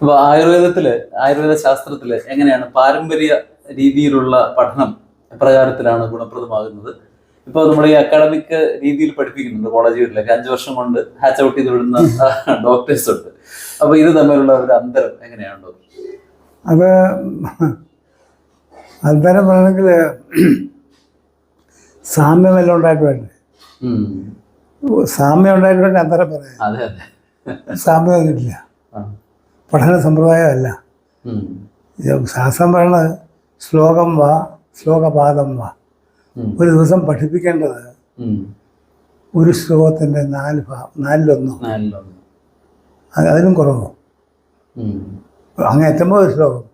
അപ്പൊ ആയുർവേദത്തിൽ ആയുർവേദ ശാസ്ത്രത്തിൽ എങ്ങനെയാണ് പാരമ്പര്യ രീതിയിലുള്ള പഠനം പ്രകാരത്തിലാണ് ഗുണപ്രദമാകുന്നത്? ഇപ്പൊ നമ്മുടെ ഈ അക്കാഡമിക് രീതിയിൽ പഠിപ്പിക്കുന്നുണ്ട് കോളേജുകളിലൊക്കെ അഞ്ചു വർഷം കൊണ്ട് ഹാച്ച് ഔട്ട് ചെയ്ത് വിടുന്ന ഡോക്ടേഴ്സ് ഉണ്ട്. അപ്പൊ ഇത് തമ്മിലുള്ള ഒരു അന്തരം എങ്ങനെയാണോ അത് അന്തരം പറയണമെങ്കിൽ സാമ്യം എല്ലാം ഉണ്ടായിട്ട് വേണ്ടേ സാമ്യം ഉണ്ടായിട്ട് വേണ്ട അന്തരം പറയാം. അതെ സാമ്യമൊന്നുമില്ല. പഠന സമ്പ്രദായമല്ല. ശാസ്ത്രം പറയണത് ശ്ലോകം വാ ശ്ലോകപാദം വാ. ഒരു ദിവസം പഠിപ്പിക്കേണ്ടത് ഒരു ശ്ലോകത്തിന്റെ നാല് ഭാ നാലിലൊന്നോ. നാലിലൊന്ന്. അത് അതിലും കുറവ്. അങ്ങനെ അങ്ങ് എത്തുമ്പോൾ ഒരു ശ്ലോകം.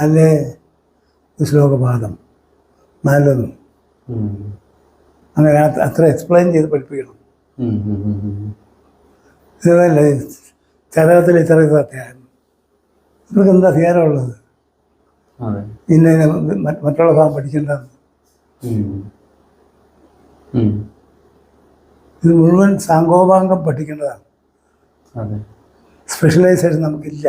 അല്ലേ? ഒരു ശ്ലോകപാദം. നാലിലൊന്നും. അങ്ങനെ അത്ര എക്സ്പ്ലെയിൻ ചെയ്ത് പഠിപ്പിക്കണം. ഇതല്ലേ. ചരകത്തിൽ ഇത്ര ഇത് അധ്യായം. ഇവർക്ക് എന്താ അധികാരമുള്ളത് ഇന്ന ഇന്ന മറ്റുള്ള ഭാഗം. ഉം. ഇത് മുഴുവൻ സാങ്കോപാംഗം പഠിക്കേണ്ടതാണ്. സ്പെഷ്യലൈസേഷൻ നമുക്കില്ല.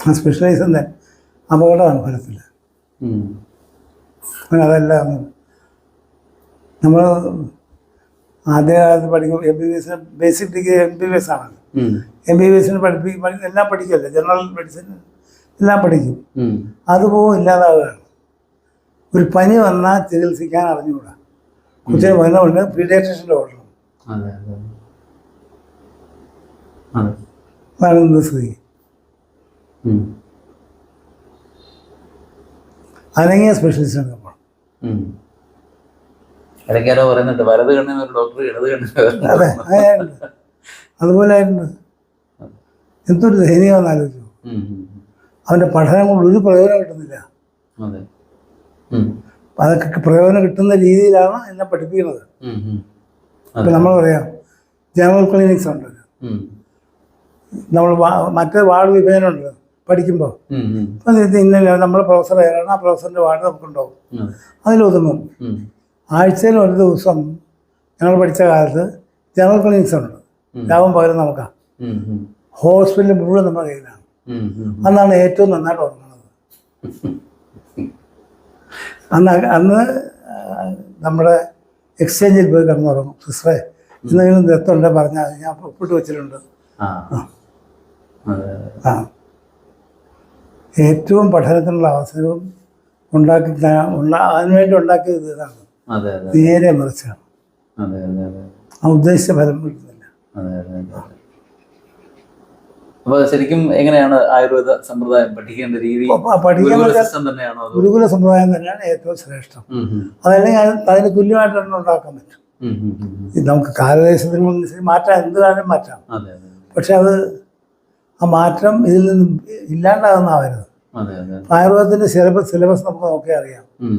ആ സ്പെഷ്യലൈസ് തന്നെ അപകടമാണ് ഫലത്തിൽ. അതല്ല നമ്മൾ ആദ്യകാലത്ത് പഠിക്കും M B B S basic degree M B B S ആണ്. എം ബി ബി എസിന് പഠിപ്പിക്കും എല്ലാം പഠിക്കുമല്ലോ ജനറൽ മെഡിസിൻ എല്ലാം പഠിക്കും. അതുപോലും ഇല്ലാതാവുകയാണ്. ഒരു പനി വന്നാൽ ചികിത്സിക്കാൻ അറിഞ്ഞുകൂടാ. കൊച്ചിന് മരുന്നുണ്ട് പീഡിയാട്രിഷന്റെ അല്ലെങ്കിൽ അതെ അതാണ് സ്ഥിതി. സ്പെഷ്യലിസ്റ്റാണ് നമ്മൾ. ഉം. ഇടയ്ക്കാരോ പറയുന്നുണ്ട് വലത് കണ്ണിന് ഒരു ഡോക്ടർ ഇടത് കണ്ണിന് അതെ അതുപോലെ ആയിരുന്നു എന്തൊരു ദയനീയമെന്ന് ആലോചിച്ചു അവന്റെ. അവന്റെ പഠനം കൊണ്ട് ഒരു പ്രയോജനം കിട്ടുന്നില്ല. അതൊക്കെ പ്രയോജനം കിട്ടുന്ന രീതിയിലാണ് എന്നെ പഠിപ്പിക്കുന്നത്. ഇപ്പം നമ്മൾ പറയാം ജനറൽ ക്ലിനിക്സ് ഉണ്ട്. നമ്മൾ മറ്റേ വാർഡ് വിഭജനമുണ്ട് പഠിക്കുമ്പോൾ. അപ്പം ഇന്ന നമ്മുടെ പ്രൊഫസർ ഏതാണ് ആ പ്രൊഫസറിന്റെ വാർഡ് നമുക്കുണ്ടാവും. അതിലൊതുങ്ങും. ആഴ്ചയിൽ ഒരു ദിവസം ഞങ്ങൾ പഠിച്ച കാലത്ത് ജനറൽ ക്ലിനിക്സ് ഉണ്ട്. രാവും പകരം നമുക്കാണ് ഹോസ്പിറ്റലിൽ മുഴുവൻ നമ്മുടെ കയ്യിലാണ്. അന്നാണ് ഏറ്റവും നന്നായിട്ട് ഉറങ്ങുന്നത്. അന്ന് അന്ന് നമ്മുടെ എക്സ്ചേഞ്ചിൽ പോയി കിടന്നുറങ്ങും. സിസ്റ്ററെ എന്തെങ്കിലും ദത്തുണ്ട് പറഞ്ഞാൽ ഞാൻ ഒപ്പിട്ട് വെച്ചിട്ടുണ്ട്. ആ. ആ. ഏറ്റവും പഠനത്തിനുള്ള അവസരവും ഉണ്ടാക്കി അതിനുവേണ്ടി ഉണ്ടാക്കിയത് ഇതാണ്. നേരെ മറിച്ചാണ് ആ ഉദ്ദേശിച്ച ഫലം കിട്ടുന്നില്ല. അപ്പൊ ശരിക്കും എങ്ങനെയാണ് ആയുർവേദ സമ്പ്രദായം പഠിക്കേണ്ട രീതി? തന്നെയാണോ ഗുരുകുല സമ്പ്രദായം തന്നെയാണ് ഏറ്റവും ശ്രേഷ്ഠം. അതല്ലെങ്കിൽ അത് അതിന് തുല്യമായിട്ട് തന്നെ ഉണ്ടാക്കാൻ പറ്റും. നമുക്ക് കാലദേശത്തിനനുസരിച്ച് മാറ്റാം എന്ത് കാര്യം മാറ്റാം. പക്ഷെ അത് ആ മാറ്റം ഇതിൽ നിന്ന് ഇല്ലാണ്ടാകുന്നവരുത് ആയുർവേദത്തിന്റെ സിലബസ് സിലബസ് നമുക്ക് നോക്കിയാൽ അറിയാം. ഉം.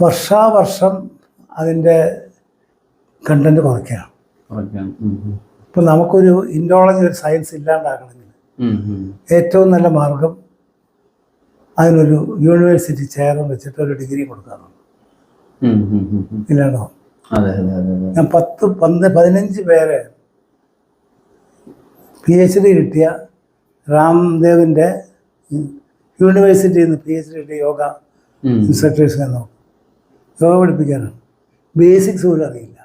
വർഷാവർഷം അതിന്റെ കണ്ടന്റ് കുറയ്ക്കുകയാണ്. ഇപ്പം നമുക്കൊരു ഇൻഡോളജി ഒരു സയൻസ്. ഉം. ഏറ്റവും നല്ല മാർഗം അതിനൊരു യൂണിവേഴ്സിറ്റി ചെയറും വെച്ചിട്ട് ഒരു ഡിഗ്രി കൊടുക്കാറുണ്ട്. ഇല്ലാണ്ടോ ഞാൻ പത്ത് പന്ത് പതിനഞ്ച് പേരെ പി എച്ച് ഡി കിട്ടിയ രാംദേവിന്റെ യൂണിവേഴ്സിറ്റിയിൽ നിന്ന് പി എച്ച് ഡി കിട്ടിയ യോഗ ഇൻസ്ട്രക്ടേഴ്സിനെ ഇൻസ്ട്രക്ടേഴ്സ് ഞാൻ നോക്കും യോഗ പഠിപ്പിക്കാനാണ്. ബേസിക്സ് പോലും അറിയില്ല.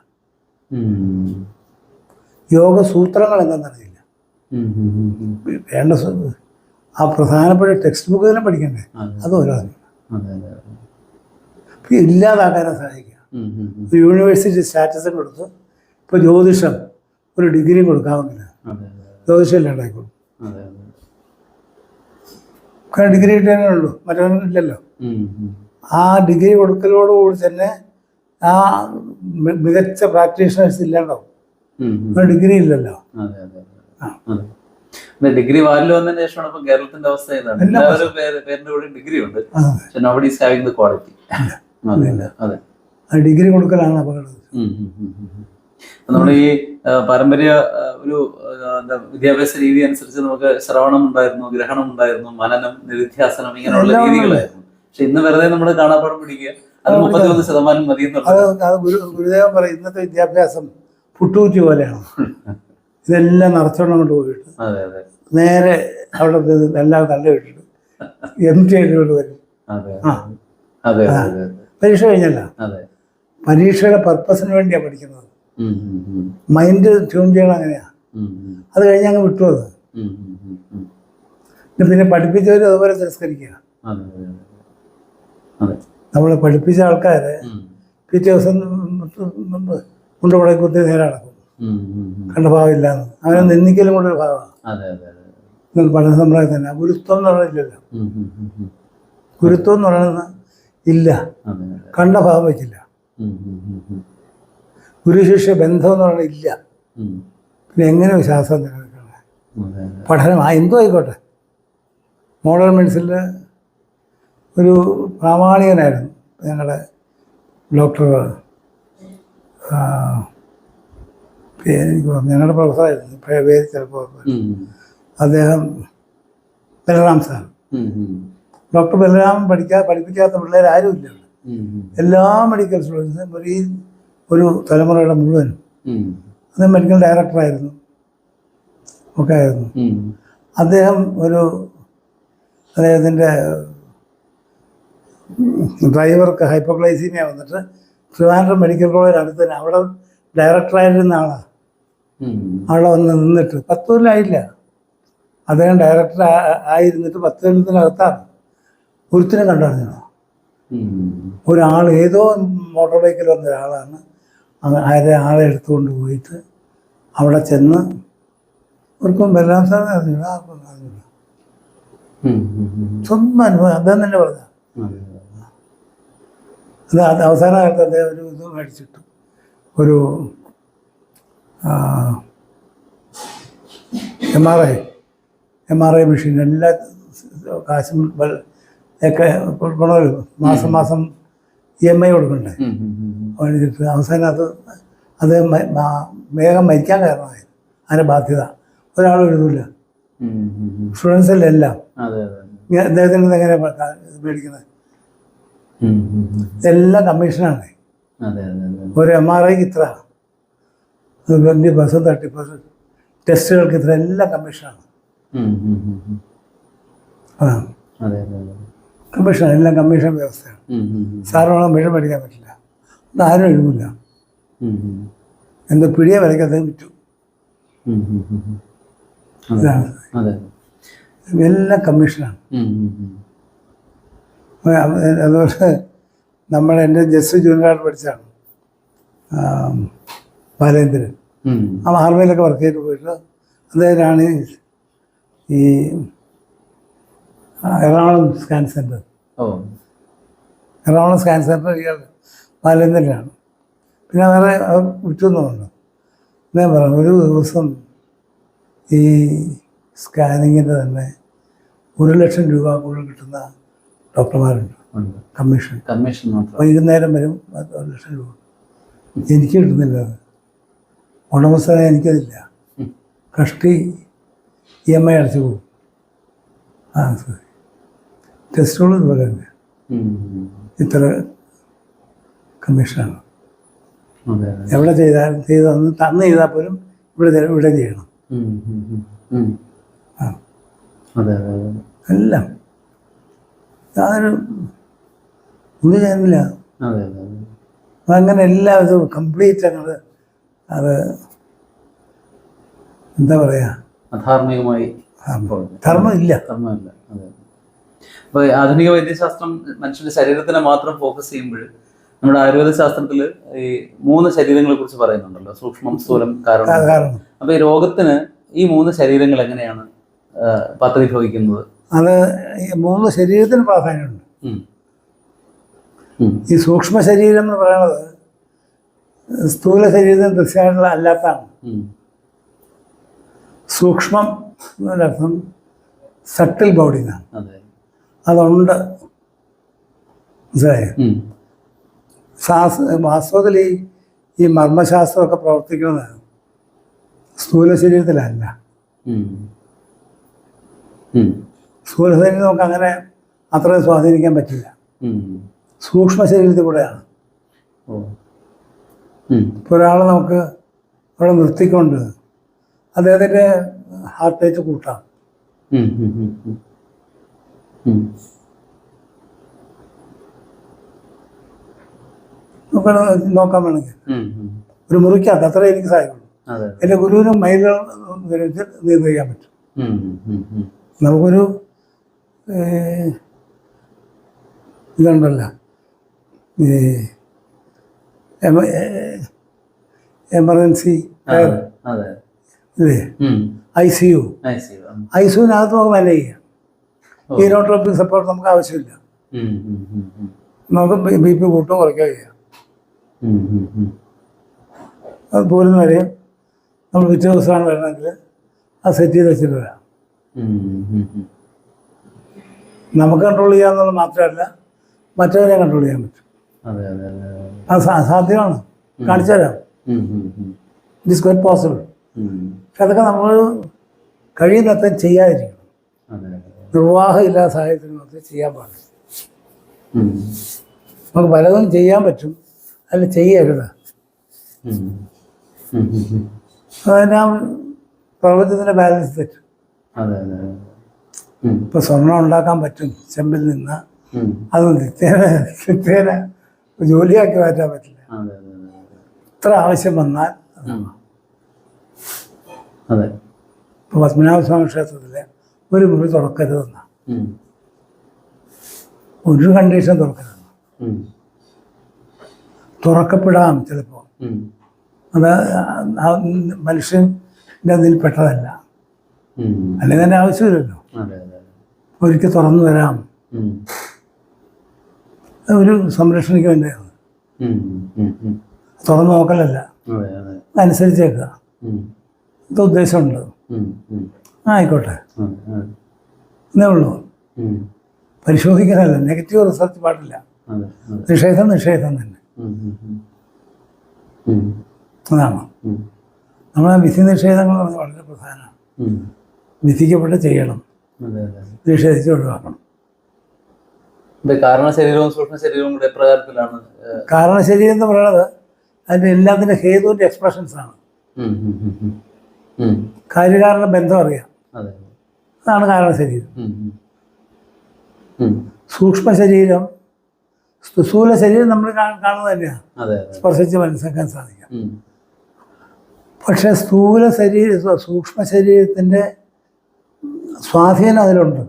യോഗ സൂത്രങ്ങൾ എന്താണെന്നറിയില്ല. വേണ്ട ആ പ്രധാനപ്പെട്ട ടെക്സ്റ്റ് ബുക്ക് തന്നെ പഠിക്കണ്ടേ? അത് ഓരോ ഇല്ലാതാക്കാനാണ് ഇപ്പം സഹായിക്കുക. ഒരു യൂണിവേഴ്സിറ്റി സ്റ്റാറ്റസും കൊടുത്ത് ഇപ്പോൾ ജ്യോതിഷം ഒരു ഡിഗ്രി കൊടുക്കാമെങ്കിൽ അതെ അതെ ജ്യോതിഷം ഇല്ലാണ്ടായിക്കോളും കൊടുക്കും ഡിഗ്രി കിട്ടിയാലേ ഉള്ളൂ. മറ്റൊന്നും ഇല്ലല്ലോ. ആ ഡിഗ്രി കൊടുക്കലോടുകൂടി തന്നെ ആ മികച്ച പ്രാക്ടീഷണേഴ്സ് ഇല്ലാണ്ടാവും. ഡിഗ്രി ഇല്ലല്ലോ. ഡിഗ്രി വാലിൽ വന്നതിന് ശേഷമാണ് ഇപ്പൊ കേരളത്തിന്റെ അവസ്ഥ ഏതാണ്? എല്ലാവരും പേരിന്റെ കൂടെ ഡിഗ്രി ഉണ്ട്. ആ. പക്ഷെ nobody is having the quality അതെ ഡിഗ്രി കൊടുക്കലാണ് അപകടം. നമ്മൾ ഈ പാരമ്പര്യ ഒരു എന്താ വിദ്യാഭ്യാസ രീതി അനുസരിച്ച് നമുക്ക് ശ്രവണം ഉണ്ടായിരുന്നു ഗ്രഹണം ഉണ്ടായിരുന്നു മനനം നിരുധ്യാസനം ഇങ്ങനെയുള്ള രീതികളായിരുന്നു. പക്ഷെ ഇന്ന് വെറുതെ നമ്മൾ കാണാപ്പാടം പിടിക്കുക. അത് മുപ്പത്തിമൂന്ന് ശതമാനം മതി ഗുരുദേവൻ പറയും ഇന്നത്തെ വിദ്യാഭ്യാസം പുട്ടൂറ്റി പോലെയാണ്. ഇതെല്ലാം നിറച്ചോണം കൊണ്ട് പോയിട്ട് നേരെ അവിടെ എല്ലാം തള്ളി വിട്ടിട്ട് എം ടി ആയിട്ട് വരും. പരീക്ഷ കഴിഞ്ഞല്ല? പരീക്ഷയുടെ പർപ്പസിന് വേണ്ടിയാണ് പഠിക്കുന്നത്. മൈൻഡ് ട്യൂൺ ചെയ്യണം ഉം. അത് കഴിഞ്ഞ് അങ്ങ് വിട്ടു അത്. പിന്നെ പഠിപ്പിച്ചവർ അതുപോലെ തിരസ്കരിക്കുക. നമ്മൾ പഠിപ്പിച്ച ആൾക്കാരെ. പിറ്റേ ദിവസം കൊണ്ടുപോയി കുത്തി നേരെ നടക്കും. കണ്ട ഭാവമില്ല അവനെ നിന്ദിക്കലും കൂടെ ഒരു ഭാഗമാണ്. പഠന സമ്പ്രദായം തന്നെ. ഗുരുത്വം എന്ന് ഉം. ഗുരുത്വം എന്ന് പറയുന്നത് ഇല്ല. കണ്ട ഭാവം വയ്ക്കില്ല. ഗുരുശിഷ്യ ബന്ധം എന്ന് പറയുന്നത് ഇല്ല. പിന്നെ എങ്ങനെ ശാസ്ത്രം നിലനിൽക്കണം? പഠനം ആ എന്തോ ആയിക്കോട്ടെ. മോഡേൺ മെഡിസിനിൽ ഒരു പ്രാമാണികനായിരുന്നു ഞങ്ങളുടെ ഡോക്ടർ എനിക്ക് ഞങ്ങളുടെ പ്രൊഫസറായിരുന്നു. പേര് ചിലപ്പോൾ അദ്ദേഹം ബലറാം സാർ. ഡോക്ടർ ബലറാം പഠിക്കാ പഠിപ്പിക്കാത്ത പിള്ളേർ ആരുമില്ല. എല്ലാ മെഡിക്കൽ സ്റ്റുഡൻസും ഒരു ഒരു തലമുറയുടെ മുഴുവനും. അദ്ദേഹം മെഡിക്കൽ ഡയറക്ടറായിരുന്നു ഒക്കെ ആയിരുന്നു. അദ്ദേഹം ഒരു അദ്ദേഹത്തിന്റെ ഡ്രൈവർക്ക് ഹൈപ്പോഗ്ലൈസീമിയ വന്നിട്ട് ട്രിവാൻഡ്രം മെഡിക്കൽ കോളേജ് അടുത്ത് തന്നെ അവിടെ ഡയറക്ടറായിരുന്ന ആളാണ്. അവിടെ വന്ന് നിന്നിട്ട് പത്ത് കൊല്ലമായില്ല അദ്ദേഹം ഡയറക്ടർ ആയിരുന്നിട്ട് പത്ത് കൊല്ലത്തിനകത്താണ്. ഒരുത്തിനും കണ്ടറിഞ്ഞോ ഒരാൾ ഏതോ മോട്ടോർ ബൈക്കിൽ വന്ന ഒരാളാണ്. അങ്ങനെ ആരെ ആളെ എടുത്തുകൊണ്ട് പോയിട്ട് അവിടെ ചെന്ന് അവർക്കും ബലരാം സാറിനെ അറിഞ്ഞില്ല. ആർക്കും അറിഞ്ഞില്ല. സ്വന്തം അനുഭവം. അദ്ദേഹം തന്നെ പറഞ്ഞ അതെ, അതെ. അത് അത് അവസാന കാലത്ത് അദ്ദേഹം ഒരു ഇത് മേടിച്ചിട്ടു. ഒരു M R I M R I machine എല്ലാ കാശും ഒക്കെ കൊടുക്കണമല്ലോ മാസം മാസം ഇ എം ഐ കൊടുക്കണ്ടേ. മേടിച്ചിട്ട് അവസാനം അത് മ- വേഗം മരിക്കാൻ കാരണമായി. അതിന്റെ ബാധ്യത. ഒരാളും എഴുതൂല. ഉം, അദ്ദേഹത്തിന്റെ എങ്ങനെയാണ് സ്റ്റുഡൻസല്ലേ ഉം. കമ്മീഷനാണ്. ഒരു എം ആർ ഐക്ക് ഇത്ര. ട്വന്റി പെർസെന്റ് ബസ് തട്ടിപ്പ് ടെസ്റ്റുകൾക്ക് ഇത്ര എല്ലാം കമ്മീഷനാണ്. കമ്മീഷനാണ് കമ്മീഷൻ എല്ലാം കമ്മീഷൻ വ്യവസ്ഥയാണ്. സാറിനോളം കമ്മീഷൻ പഠിക്കാൻ പറ്റില്ല. ആരും എഴുതില്ല എന്താ പിടിയെ വരയ്ക്കാതെ വിറ്റു. എല്ലാം കമ്മീഷനാണ്. അതുപോലെ നമ്മൾ എന്റെ ജസ്റ്റ് ജൂനിയറായിട്ട് പഠിച്ചാണ്. ബാലേന്ദ്രൻ. ആ ആർമയിലൊക്കെ വർക്ക് ചെയ്ത് പോയിട്ട് അദ്ദേഹത്തിനാണ് ഈ Ernakulam scan centre Ernakulam scan centre ഇയാൾ ബാലേന്ദ്രനാണ്. പിന്നെ വേറെ അവർ വിറ്റുന്നുണ്ട് ഞാൻ പറഞ്ഞു ഒരു ദിവസം ഈ സ്കാനിങ്ങിന്റെ തന്നെ ഒരു ലക്ഷം രൂപ കൂടുതൽ കിട്ടുന്ന ഡോക്ടർമാരുണ്ട്. കമ്മീഷൻ. കമ്മീഷൻ വൈകുന്നേരം വരും ഒരു ലക്ഷം രൂപ. എനിക്ക് കിട്ടുന്നില്ല അത്. ഉടമസ്ഥനെ എനിക്കതില്ല. കഷ്ടി ഇ എം ഐ അടച്ചു പോകും. ആ ശരി ടെസ്റ്റുകളും ഇതുപോലെ തന്നെ. ഇത്ര കമ്മീഷനാണ്. എവിടെ ചെയ്താലും ചെയ്ത് തന്ന് തന്ന് ചെയ്താൽ പോലും ഇവിടെ ഇവിടെ ചെയ്യണം. ആ. എല്ലാം. യാതൊരു ഒന്നും ചെയ്യുന്നില്ല. അതങ്ങനെ എല്ലാം ഇത് കംപ്ലീറ്റ് അങ്ങോട്ട് അത് എന്താ പറയാ? അധാർമികമായി ധർമ്മമില്ല. അതെ അപ്പൊ ആധുനിക വൈദ്യശാസ്ത്രം മനുഷ്യന്റെ ശരീരത്തിനെ മാത്രം ഫോക്കസ് ചെയ്യുമ്പോൾ നമ്മുടെ ആയുർവേദ ശാസ്ത്രത്തിൽ ഈ മൂന്ന് ശരീരങ്ങളെ കുറിച്ച് പറയുന്നുണ്ടല്ലോ. സൂക്ഷ്മം സ്ഥൂലം കാരണം. അപ്പോൾ അപ്പൊ ഈ രോഗത്തിന് ഈ മൂന്ന് ശരീരങ്ങൾ എങ്ങനെയാണ് പത്രീഭവിക്കുന്നത് അത് മൂന്ന് ശരീരത്തിന് പ്രാധാന്യമുണ്ട്. ഈ സൂക്ഷ്മ ശരീരം എന്ന് പറയുന്നത് സ്ഥൂല ശരീരത്തിന് തീർച്ചയായിട്ടുള്ള അല്ലാത്തതാണ്. ഉം. സൂക്ഷ്മം എന്നതിനർത്ഥം സട്ടിൽ ബോഡി എന്നാണ്. അതെ. അതുണ്ട്. മനസ്സിലായോ. ശാസ് വാസ്തവത്തിൽ ഈ ഈ മർമ്മശാസ്ത്രമൊക്കെ പ്രവർത്തിക്കുന്നത് സ്ഥൂല ശരീരത്തിലല്ല. ഉം. നമുക്ക് അങ്ങനെ അത്രയും സ്വാധീനിക്കാൻ പറ്റില്ല സൂക്ഷ്മ ശരീരത്തിൽ കൂടെയാണ് ഇപ്പൊ. ഇപ്പോൾ ഒരാൾ നമുക്ക് അവിടെ നിർത്തിക്കൊണ്ട് അദ്ദേഹത്തിന്റെ ഹാർട്ട് റേറ്റ് കൂട്ടാം. നമുക്ക് നോക്കാൻ വേണമെങ്കിൽ. ഒരു മുറിക്കകത്ത് അത്രേ എനിക്ക് സഹായിക്കുള്ളൂ എന്റെ ഗുരുവിനും മൈലുകൾ നിയന്ത്രിക്കാൻ പറ്റും. നമുക്കൊരു ഇതുണ്ടല്ലോ. ഈ എമർജൻസി അല്ലേ ഇല്ലേ. I C U. I C യുവിനകത്ത് നമുക്ക് മാനേജ് ചെയ്യാം. നോട്രോപ്പിക് സപ്പോർട്ട് നമുക്ക് ആവശ്യമില്ല. നമുക്ക് ബി പി കൂട്ടും കുറയ്ക്കുകയോ ചെയ്യാം. അതുപോലെ. അത് പോരുന്ന വരെയും നമ്മൾ പിറ്റേ ദിവസമാണ് വരണമെങ്കിൽ അത് സെറ്റ് ചെയ്ത് വെച്ചിട്ട് വരാം. നമുക്ക് കൺട്രോൾ ചെയ്യാന്നുള്ളത് മാത്രമല്ല മറ്റവരെ കൺട്രോൾ ചെയ്യാൻ പറ്റും. അതെ സാധ്യമാണ്. കാണിച്ചു തരാം. It is quite possible. പക്ഷെ അതൊക്കെ നമ്മൾ കഴിയുന്നത്ര ചെയ്യാതിരിക്കണം. നിർവാഹം ഇല്ലാത്ത സാഹചര്യത്തിൽ മാത്രമേ ചെയ്യാൻ പാടില്ല നമുക്ക് പലതും ചെയ്യാൻ പറ്റും. അല്ല ചെയ്യരുത്. അതിനാ പ്രപഞ്ചത്തിന്റെ ബാലൻസ് തെറ്റും. ഇപ്പോൾ സ്വർണം ഉണ്ടാക്കാൻ പറ്റും ചെമ്പിൽ നിന്ന്. അത് നിത്യേന നിത്യേന ജോലിയാക്കി മാറ്റാൻ പറ്റില്ല. ഇത്ര ആവശ്യം വന്നാൽ ഇപ്പൊ അതെ ഇപ്പോൾ പത്മനാഭസ്വാമി ക്ഷേത്രത്തിലെ ഒരു മുറി തുറക്കരുതെന്ന. ഒരു കണ്ടീഷൻ തുറക്കരുതെന്ന. തുറക്കപ്പെടാം ചിലപ്പോൾ ഉം. അത് മനുഷ്യന്റെ അതിൽ പെട്ടതല്ല അല്ലെങ്കിൽ തന്നെ ആവശ്യമില്ലല്ലോ. ഒരിക്കൽ തുറന്നു. അത് ഒരു സംരക്ഷണയ്ക്ക് വേണ്ടിയാണ്. തുറന്നു നോക്കലല്ല. അനുസരിച്ചേക്കുക ഇത് ഉദ്ദേശമുണ്ട്. ആയിക്കോട്ടെ. എന്നേ ഉള്ളൂ. പരിശോധിക്കാനല്ല. നെഗറ്റീവ് റിസൾട്ട് പാടില്ല. നിഷേധം നിഷേധം തന്നെ. അതാണ്. നമ്മളാ വിധി നിഷേധങ്ങൾ വളരെ പ്രധാനമാണ്. വിധിക്കപ്പെട്ട് ചെയ്യണം. നിഷേധിച്ച് ഒഴിവാക്കണം കാരണ ശരീരവും സൂക്ഷ്മ ശരീരവും കൂടെ എപ്രകാരത്തിലാണ് ഏഹ്, കാരണം എന്ന് പറയുന്നത് അതിന്റെ എല്ലാത്തിന്റെ ഹേതുവിന്റെ എക്സ്പ്രഷൻസ് ആണ്. കാര്യകാരണ ബന്ധം അറിയാം. അതെ. അതാണ് കാരണ ശരീരം. സൂക്ഷ്മ ശരീരം സ്ഥൂല ശരീരം നമ്മൾ കാണുന്നത് തന്നെയാണ്. സ്പർശിച്ച് മനസ്സിലാക്കാൻ സാധിക്കാം. പക്ഷെ പക്ഷേ സ്ഥൂല ശരീര സൂക്ഷ്മ ശരീരത്തിന്റെ സ്വാധീനം അതിലുണ്ട്.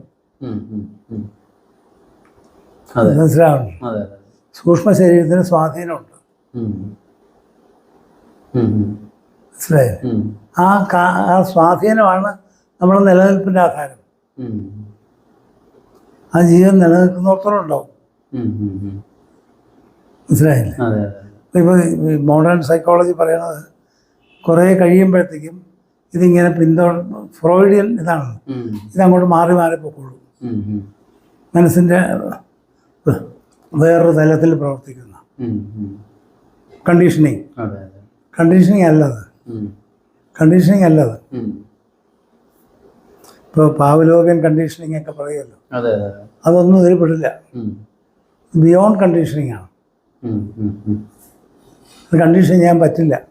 മനസ്സിലാവുന്നു? സൂക്ഷ്മ ശരീരത്തിന് സ്വാധീനമുണ്ട്. മനസ്സിലായോ? ആ ആ സ്വാധീനമാണ് നമ്മുടെ നിലനിൽപ്പിന്റെ ആധാരം. ആ ജീവൻ നിലനിൽക്കുന്നിടത്തോളം ഉണ്ടാവും. മനസ്സിലായില്ലേ? ഇപ്പോൾ മോഡേൺ സൈക്കോളജി പറയണത് കുറേ കഴിയുമ്പോഴത്തേക്കും ഇതിങ്ങനെ പിന്തുടർ ഫ്രോയിഡിയൻ ഇതാണ്. ഇതങ്ങോട്ട് മാറി മാറി പോകുള്ളൂ. മനസ്സിന്റെ വേറൊരു തലത്തിൽ പ്രവർത്തിക്കുന്ന. കണ്ടീഷനിങ്. കണ്ടീഷനിങ് അല്ലത്. കണ്ടീഷനിങ് അല്ലത്. ഇപ്പോൾ പാവലോകൻ കണ്ടീഷനിങ് ഒക്കെ പറയുമല്ലോ. അതെ അതെ അതെ. അതൊന്നും ഇതിൽ പെടില്ല. ബിയോണ്ട് കണ്ടീഷനിങ് ആണ്. കണ്ടീഷൻ ചെയ്യാൻ പറ്റില്ല.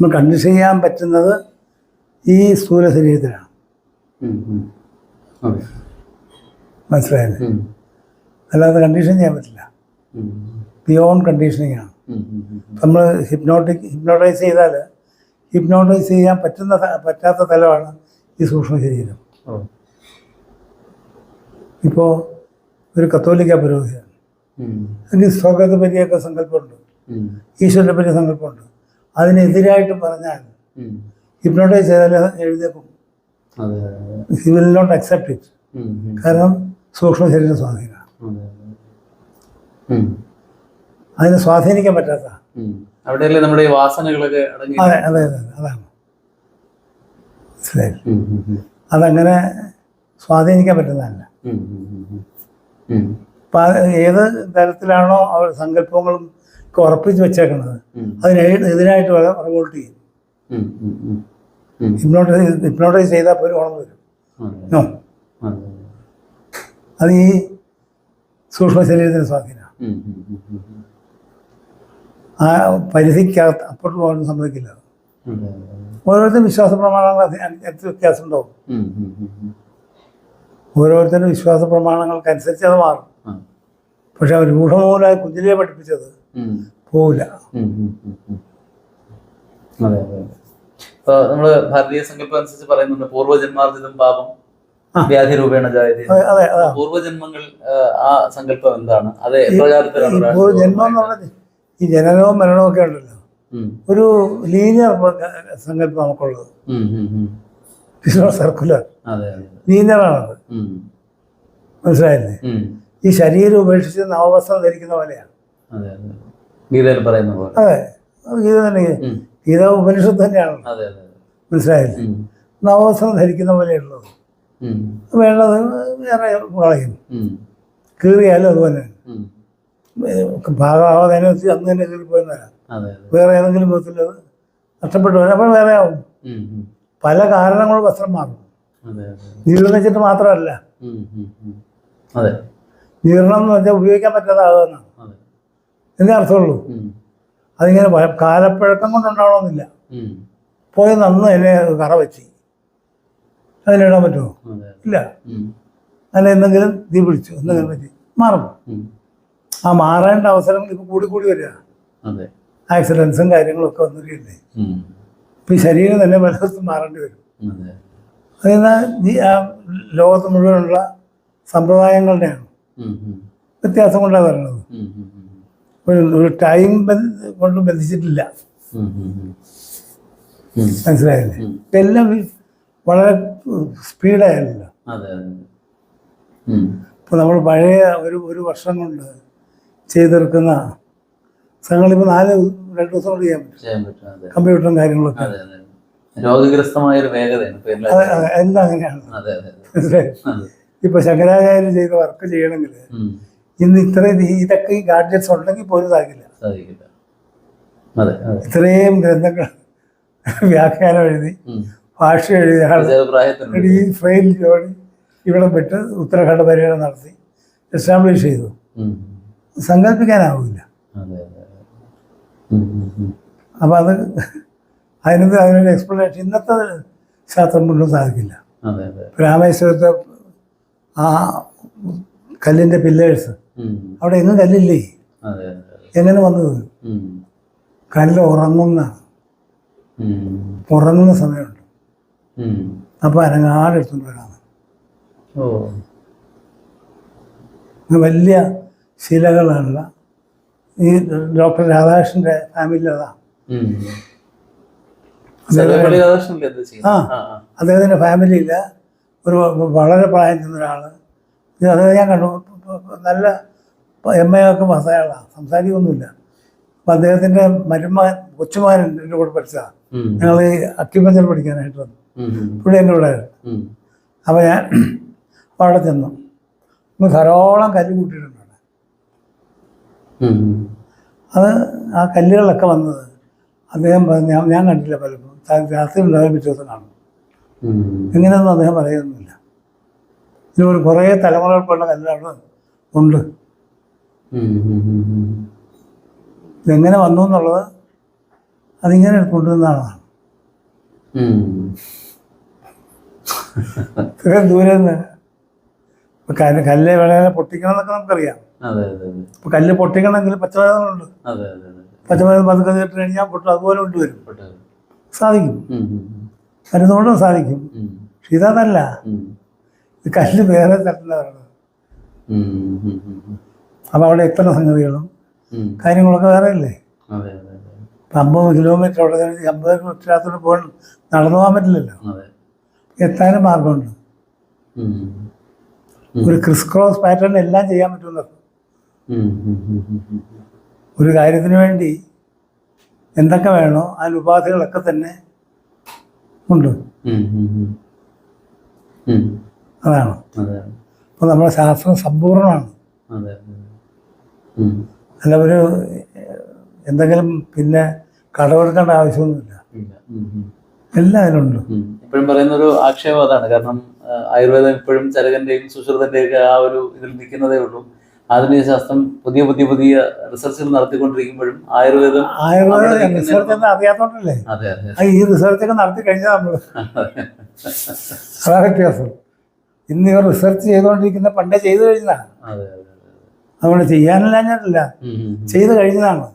നമ്മൾ കണ്ടീഷൻ ചെയ്യാൻ പറ്റുന്നത് ഈ സ്ഥൂല ശരീരത്തിലാണ് മനസ്സിലായില്ലേ അല്ലാതെ കണ്ടീഷൻ ചെയ്യാൻ പറ്റില്ല. ബിയോണ്ട് കണ്ടീഷനിങ് ആണ്. നമ്മൾ ഹിപ്നോട്ടിക് ഹിപ്നോട്ടൈസ് ചെയ്താൽ ഹിപ്നോട്ടൈസ് ചെയ്യാൻ പറ്റുന്ന പറ്റാത്ത തലമാണ് ഈ സൂക്ഷ്മ ശരീരം. ഇപ്പോൾ ഒരു കത്തോലിക്ക പുരോഹിതൻ. എനിക്ക് സ്വർഗത്തെ പറ്റിയൊക്കെ സങ്കല്പമുണ്ട്. ഈശ്വരനെ പറ്റിയ സങ്കല്പമുണ്ട് അതിനെതിരായിട്ട് പറഞ്ഞാൽ. ഹിപ്നോട്ടൈസ് ചെയ്താൽ എഴുതേക്കും അതെ he will not accept it. കാരണം സൂക്ഷ്മ ശരീര സ്വാധീനമാണ്. അതെ അതെ. അതിനെ സ്വാധീനിക്കാൻ പറ്റാത്ത. അവിടെയല്ലേ നമ്മുടെ വാസനകളൊക്കെ അതെ അതെ അതെ അതാണ്. മനസ്സിലായി. അതങ്ങനെ സ്വാധീനിക്കാൻ പറ്റുന്നതല്ല. ഏത് തരത്തിലാണോ അവർ സങ്കല്പങ്ങളും ഒക്കെ ഉറപ്പിച്ച് വെച്ചേക്കുന്നത് അതിനെതിരായിട്ട് അതിന് എതിരായിട്ട് റിവോൾട്ട് ചെയ്യും. ഹിപ്നോട്ടൈസ് ഹിപ്നോട്ടൈസ് ചെയ്താൽ പോലും ഉണർന്നു വരും. നോ അതെ. ഈ സൂക്ഷ്മ ശരീരത്തിന് സ്വാധീനമാണ്. ആ പരിധിക്കകത്ത് അപ്പുറത്ത് പോകാൻ സമ്മതിക്കില്ല. ഓരോരുത്തരും വിശ്വാസ പ്രമാണങ്ങൾ അനുസരിച്ച് വ്യത്യാസം ഉണ്ടാവും ഉം, ഉം, ഉം, ഉം. ഓരോരുത്തരും വിശ്വാസ പ്രമാണങ്ങൾക്കനുസരിച്ച് അത് മാറും. പക്ഷെ അവർ രൂഢമൂലമായി കുഞ്ഞിലെ പഠിപ്പിച്ചത് പോവില്ല. അതെ അതെ. ഇപ്പൊ നമ്മൾ ഭാരതീയ സങ്കല്പം അനുസരിച്ച് പറയുന്നുണ്ട് പൂർവജന്മാർജിതം പാപം. വ്യാധി രൂപേണ ജായതി. പൂർവജന്മങ്ങൾ ആ, സങ്കല്പം എന്താണ്? അത് ഈ- എപ്രകാരത്തിലാണ് ജനനവും മരണവും ഒക്കെ ഉണ്ടല്ലോ. ഒരു ലീനിയർ സങ്കല്പം നമുക്കുള്ളത്. സർക്കുലർ. ലീനിയറാണത്. മനസ്സിലായില്ലേ? ഈ ശരീരം ഉപേക്ഷിച്ച് നവവസ്ത്രം ധരിക്കുന്ന പോലെയാണ്. ഗീതയിൽ പറയുന്ന പോലെ. അതെ. അത് ഗീത തന്നെ. ഗീത ഉപനിഷത്ത് തന്നെയാണ്. ഉം, നവവസ്ത്രം ധരിക്കുന്ന പോലെയുള്ളത്. വേണ്ടത് വേറെ കളയും കീറിയാലും അതുപോലെ തന്നെ. ഉം. ഭാഗമാവാതെ അതിനകത്ത് അന്ന് തന്നെ കീറിപ്പോയെന്ന് വരാം. അതെ അതെ. വേറെ ഏതെങ്കിലും വിധത്തിൽ അത് നഷ്ടപ്പെട്ടു അപ്പോൾ വേറെ ആവും. പല കാരണങ്ങൾ വസ്ത്രം മാറും. അതെ വെച്ചിട്ട് മാത്രമല്ല. ജീർണം എന്ന് വെച്ചാൽ ഉപയോഗിക്കാൻ പറ്റാതാകുമെന്നാണ് എന്നേ അർത്ഥമുള്ളൂ. അതിങ്ങനെ കാലപ്പഴക്കം കൊണ്ടുണ്ടാവണമെന്നില്ല. ഉം. പോയി നന്ന് അതിനെ കറ വെച്ച്. അതിനിടാൻ പറ്റുമോ? ഇല്ല. അല്ല എന്തെങ്കിലും തീ പിടിച്ചു എന്തെങ്കിലും പറ്റി? മാറും. ആ മാറേണ്ട അവസരങ്ങൾ ഇപ്പൊ കൂടി കൂടി വരിക ആക്സിഡൻസും കാര്യങ്ങളും ഒക്കെ വന്നിരിക്കില്ലേ ഇപ്പൊ ഈ ശരീരം തന്നെ പലയിടത്തും മാറേണ്ടി വരും. അതെന്നാ അതിന് ലോകത്ത് മുഴുവനുള്ള സമ്പ്രദായങ്ങളുടെയാണ് വ്യത്യാസം കൊണ്ടാണ് ഉം. ഒരു ടൈം കൊണ്ട് ബന്ധിച്ചിട്ടില്ല. മനസ്സിലായില്ലേ? ഇപ്പൊ എല്ലാം വളരെ ഉം, ഇപ്പോൾ നമ്മൾ പഴയ ഒരു ഒരു വർഷം കൊണ്ട് ചെയ്തെടുക്കുന്ന സംഘങ്ങളിപ്പോൾ നാല് രണ്ട് ദിവസം കൊണ്ട് ചെയ്യാൻ പറ്റും. കമ്പ്യൂട്ടറും കാര്യങ്ങളൊക്കെ. രോഗഗ്രസ്തമായ ഒരു വേഗതയാണ് ഇപ്പൊ എല്ലാം അങ്ങനെയാണ്. ഇപ്പോൾ ശങ്കരാചാര്യ ചെയ്ത വർക്ക് ചെയ്യണമെങ്കിൽ ഇന്ന് ഇത്രയും ഇതൊക്കെ ഈ ഗാഡ്ജറ്റ്സ് ഉണ്ടെങ്കിൽ പോലും സാധിക്കില്ല. സാധിക്കില്ല. അതെ അതെ. ഇത്രയും ഗ്രന്ഥങ്ങൾ വ്യാഖ്യാനം എഴുതി ഭാഷ എഴുതി ഈ ഫ്രെയിൽ ജോലി ഇവിടെ വിട്ട് ഉത്തരാഖണ്ഡ് പര്യടനം നടത്തി എസ്റ്റാബ്ലിഷ് ചെയ്തു. സങ്കല്പിക്കാനാവില്ല. അതെ അതെ അതിനൊന്നും അതിനൊരു എക്സ്പ്ലനേഷൻ ഇന്നത്തെ ശാസ്ത്രം കൊണ്ടും സാധിക്കില്ല. രാമേശ്വരത്തെ ആ കല്ലിന്റെ പില്ലേഴ്സ് അവിടെ എങ്ങും കല്ലില്ലേ? എങ്ങനെ വന്നത്? കല്ല് ഉറങ്ങുന്ന. ഉറങ്ങുന്ന സമയമുണ്ട്. അപ്പൊ അനങ്ങാട് എടുത്തുകൊണ്ട് വരാന്ന് വലിയ ശിലകളുള്ള ഈ ഡോക്ടർ രാധാകൃഷ്ണന്റെ ഫാമിലി അതാ. ആ. അദ്ദേഹത്തിന്റെ ഫാമിലിയില്ല ഫാമിലിയിൽ ഒരു വളരെ പ്രായം ചെന്ന ഒരാൾ ഇത് അത് ഞാൻ കണ്ടു. നല്ല എം എ ഒക്കെ പാസ്സായാളാണ് സംസാരിക്കൊന്നുമില്ല. അപ്പം അദ്ദേഹത്തിന്റെ മരുമകൻ കൊച്ചുമകൻ എന്റെ കൂടെ പഠിച്ചതാണ്. ഞങ്ങൾ ഈ അക്യുപഞ്ചർ പഠിക്കാനായിട്ട് വന്നു. പുള്ളി എന്റെ കൂടെ അപ്പം അപ്പോൾ ഞാൻ അവിടെ ചെന്നു. ഇന്ന് ധാരാളം കല്ല് കൂട്ടിയിട്ടുണ്ട് അവിടെ. അത് ആ കല്ലുകളൊക്കെ വന്നത് അദ്ദേഹം പറഞ്ഞു ഞാൻ ഞാൻ കണ്ടില്ല പലപ്പോഴും. രാത്രി ഉണ്ടായ പിറ്റേ ദിവസം കാണും. ഇങ്ങനെയൊന്നും അദ്ദേഹം പറയുന്നില്ല. ഇതുപോലെ കുറേ തലമുറകൾക്കുള്ള കല്ലാണ് ഉണ്ട്. ഇതെങ്ങനെ വന്നു എന്നുള്ളത് അതിങ്ങനെ കൊണ്ടുവന്നതാണ് ആളാണ്. ഇത്രയും ദൂരെ നിന്ന് ഇപ്പം കല്ല് കല്ല് വേണേൽ പൊട്ടിക്കണം എന്നൊക്കെ നമുക്കറിയാം. അതെ കല്ല് പൊട്ടിക്കണമെങ്കിൽ പച്ചമരുന്നുണ്ട് പച്ചമരുന്ന് പതുക്കെ ഇട്ട് കഴിഞ്ഞാൽ പൊട്ടും. അതുപോലെ കൊണ്ടുവരും. സാധിക്കും. മരുന്നുകൊണ്ടും സാധിക്കും. പക്ഷെ ഇതല്ല കല്ല് വേറെ തരത്തില അപ്പൊ അവിടെ എത്ര സംഗതികളും കാര്യങ്ങളൊക്കെ വേറെ അല്ലേ? അമ്പത് കിലോമീറ്റർ അവിടെ അമ്പത് കിലോമീറ്ററിനകത്തോട്ട് പോകാൻ നടന്നു പോകാൻ പറ്റില്ലല്ലോ? എത്താനും മാർഗമുണ്ട്. ഒരു ക്രിസ് ക്രോസ് പാറ്റേൺ എല്ലാം ചെയ്യാൻ ഉം. ഒരു കാര്യത്തിന് വേണ്ടി എന്തൊക്കെ വേണോ അതിന് ഉപാധികളൊക്കെ തന്നെ ഉണ്ട്. അതാണ്. അതെ. അപ്പോൾ നമ്മുടെ ശാസ്ത്രം സമ്പൂർണമാണ് അല്ല ഒരു എന്തെങ്കിലും പിന്നെ കടമെടുക്കേണ്ട ആവശ്യമൊന്നുമില്ല. എല്ലാം അതിലുണ്ട്. ഇപ്പോഴും പറയുന്ന ഒരു ആക്ഷേപം അതാണ്. കാരണം ആയുർവേദം ഇപ്പോഴും ചരകന്റെയും സുശ്രുതന്റെയും ഒക്കെ ആ ഒരു ഇതിൽ നിൽക്കുന്നതേ ഉള്ളൂ. ആധുനിക ശാസ്ത്രം പുതിയ പുതിയ പുതിയ റിസർച്ചുകൾ നടത്തിക്കൊണ്ടിരിക്കുമ്പോഴും ആയുർവേദം ആയുർവേദം റിസർച്ച് എന്ന് അറിയാത്തോണ്ടല്ലേ? അതെ അതെ. ആ ഈ റിസർച്ചൊക്കെ നടത്തി കഴിഞ്ഞാൽ നമ്മൾ വ്യത്യാസം. ഇന്ന് ഇവർ റിസർച്ച് ചെയ്തുകൊണ്ടിരിക്കുന്ന പണ്ടേ ചെയ്തു കഴിഞ്ഞതാണ്. അതെ അതെ അതുകൊണ്ട് ചെയ്യാനില്ലാഞ്ഞിട്ടില്ല ഞാനല്ല ചെയ്തു കഴിഞ്ഞതാണ്.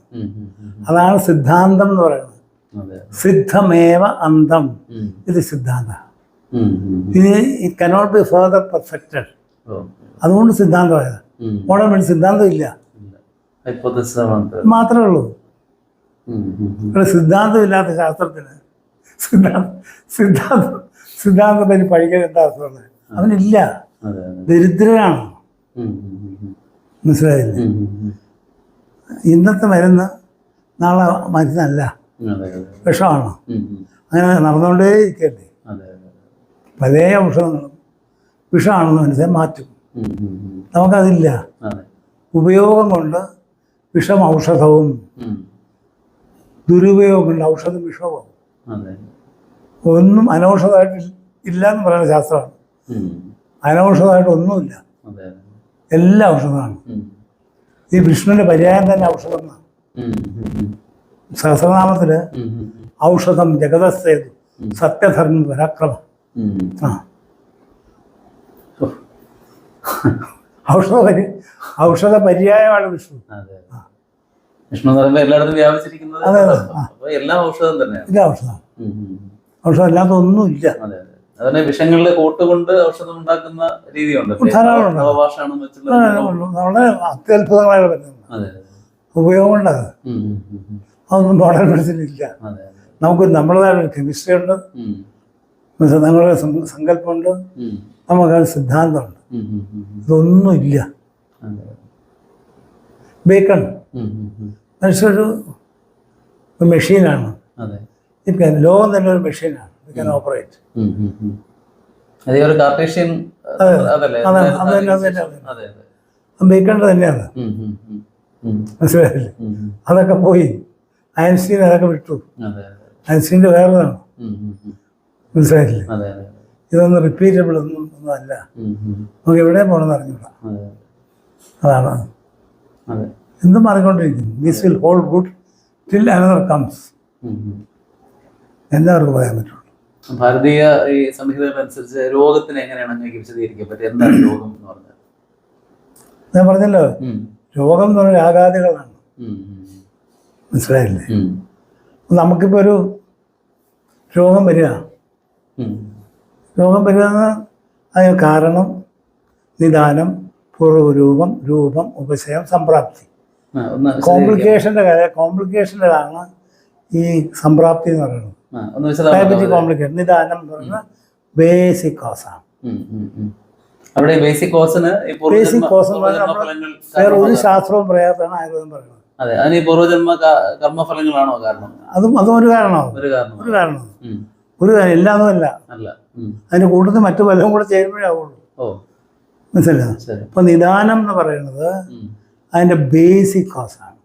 അതാണ് സിദ്ധാന്തം എന്ന് പറയുന്നത്. സിദ്ധമേവ അന്തം ഇത് സിദ്ധാന്ത. ഇത് it cannot be further perfected അതുകൊണ്ട് സിദ്ധാന്തമായത്. മോഡേൺ മെഡിസിൻ സിദ്ധാന്തം ഇല്ല. മാത്രമേ ഉള്ളൂ. സിദ്ധാന്തമില്ലാത്ത ശാസ്ത്രത്തിന് സിദ്ധാന്തം സിദ്ധാന്തം സിദ്ധാന്തം പറ്റി പഠിക്കാൻ എന്താ അർത്ഥമുള്ളത് അവനില്ല. ദരിദ്രനാണ്. മനസ്സിലായില്ലേ. ഇന്നത്തെ മരുന്ന് നാളെ മരുന്നല്ല. വിഷമാണ്. അങ്ങനെ നടന്നുകൊണ്ടേ ഇരിക്കട്ടെ പല ഔഷധങ്ങളും വിഷമാണെന്ന് മനസ്സിലായി മാറ്റും. നമുക്കതില്ല. ഉപയോഗം കൊണ്ട് വിഷം ഔഷധവും ദുരുപയോഗമുണ്ട്. ദുരുപയോഗം കൊണ്ട് ഔഷധം വിഷവും. ഒന്നും അനൗഷധമായിട്ട് ഇല്ല എന്ന് പറയുന്ന ശാസ്ത്രമാണ്. അനൗഷധമായിട്ട് ഒന്നുമില്ല എല്ലാ ഔഷധമാണ്. ഈ വിഷ്ണുവിന്റെ പര്യായം തന്നെ ഔഷധം സഹസ്രനാമത്തിൽ. ഔഷധം ജഗതസ്സേതു സത്യധർമ്മ പരാക്രമം. ആ. ഔഷധ പരി ഔഷധ പര്യായമാണ് വിഷ്ണു. വിഷ്ണു എല്ലായിടത്തും വ്യാപിച്ചിരിക്കുന്നത് എല്ലാം ഔഷധം ഉം, ഉം, ഉം. ഔഷധം അല്ലാതെ ഒന്നുമില്ല അതിനെ വിഷങ്ങളുടെ കൂട്ടുകൊണ്ട് ഔഷധം ഉണ്ടാക്കുന്ന രീതിയുണ്ട്. ധാരാളം. ഉണ്ട്. നവഭാഷാണം വെച്ചുള്ള വളരെ അത്യത്ഭുതങ്ങളായ ബന്ധമാണ് അതെ അതെ. ഉപയോഗം കൊണ്ടത് ഉം, ഉം, ഉം, ഉം. അതൊന്നും പാടാൻ അതെ നമുക്ക് നമ്മളതായ കെമിസ്ട്രി ഉണ്ട്. നമ്മളെ നമ്മുടെ സങ്കല്പമുണ്ട്. നമുക്ക് സിദ്ധാന്തമുണ്ട്. ഇതൊന്നും ഇല്ല. ബേക്കൺ ഉം. മെഷീനാണ് ഇറ്റ് ലോകം തന്നെ ഒരു മെഷീനാണ് ക്യാൻ ഓപ്പറേറ്റ്. അത് ഒരു കാർട്ടേഷ്യൻ തന്നെയാണ്. മനസ്സിലായില്ലേ. അതൊക്കെ പോയി. ഐൻസ്റ്റീൻ അതൊക്കെ വിട്ടു. ഐൻസ്റ്റീന്റെ വേറെതാണ്. മനസ്സിലായില്ലേ? ഇതൊന്നും റിപ്പീറ്റബിൾ ഒന്നും ഒന്നും അല്ല. ഉം, ഉം. നമുക്ക് എവിടെ പോകണമെന്ന് അറിഞ്ഞൂടാ അതാണ്. അതെ. എന്തും മാറിക്കൊണ്ടിരിക്കുന്നു. This will hold good till another comes എല്ലാവർക്കും പറയാൻ പറ്റുള്ളൂ ഭാരതീയ ഈ സംഹിതകളനുസരിച്ച് രോഗത്തിന് എങ്ങനെയാണ് അങ്ങേക്ക് വിശദീകരിക്കാൻ പറ്റുക എന്താണ് രോഗം എന്ന് പറഞ്ഞാൽ ഞാൻ പറഞ്ഞല്ലോ രോഗം എന്ന് പറഞ്ഞ ആഘാതികളാണ്. മനസ്സിലായില്ലേ? നമുക്കിപ്പോ നമുക്കിപ്പോൾ ഒരു രോഗം വരിക. രോഗം വരിക അതിന് കാരണം നിദാനം പൂർവരൂപം രൂപം ഉപശയം സംപ്രാപ്തി. കോംപ്ലിക്കേഷന്റെ. കോംപ്ലിക്കേഷന്റെ കാരണം ഈ സംപ്രാപ്തി എന്ന് പറയുന്നത്. ഡയബറ്റിക് കോംപ്ലിക്കേഷൻ നിദാനം എന്ന് പറയുന്നത് ബേസിക് കോസാണ്. അവിടെ ബേസിക് കോസിന് ബേസിക് കോസ് വേറെ ഒരു. ശാസ്ത്രവും പറയാത്തതാണ് ആയുർവേദം പറയുന്നത്. അതെ അതിന് ഈ പൂർവജന്മ കർമ്മഫലങ്ങളാണോ കാരണം? അതും അതും ഒരു കാരണമാവും. ഒരു കാരണം ഒരു കാരണം ഒരു കാര്യം എല്ലാന്നും അല്ല അല്ല ഉം. അതിന്റെ കൂട്ടത്തിൽ മറ്റു പലതും കൂടെ ചേരുമ്പോഴാവുള്ളൂ ഓ. മനസ്സിലായോ? ശരി. അപ്പോൾ നിദാനം എന്ന് പറയുന്നത് അതിന്റെ ബേസിക് കോസാണ്.